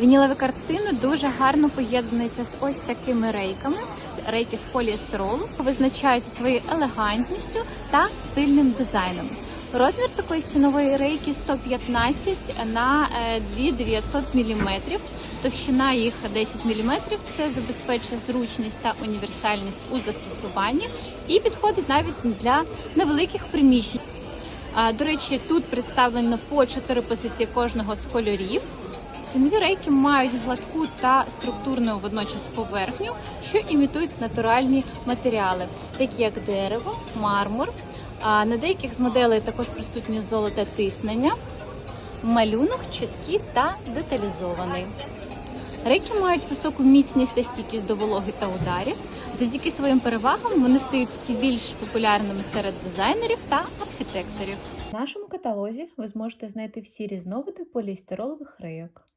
Вінілові картини дуже гарно поєднуються з ось такими рейками. Рейки з поліестеролу визначаються своєю елегантністю та стильним дизайном. Розмір такої стінової рейки 115 на е, 2900 мм. Товщина їх 10 мм. Це забезпечує зручність та універсальність у застосуванні і підходить навіть для невеликих приміщень. До речі, тут представлено по 4 позиції кожного з кольорів. Стінові рейки мають гладку та структурну водночас поверхню, що імітують натуральні матеріали, такі як дерево, мармур. На деяких з моделей також присутні золоте тиснення, малюнок чіткий та деталізований. Рейки мають високу міцність та стійкість до вологи та ударів. Завдяки своїм перевагам вони стають всі більш популярними серед дизайнерів та архітекторів. В нашому каталозі ви зможете знайти всі різновиди полістиролових рейок.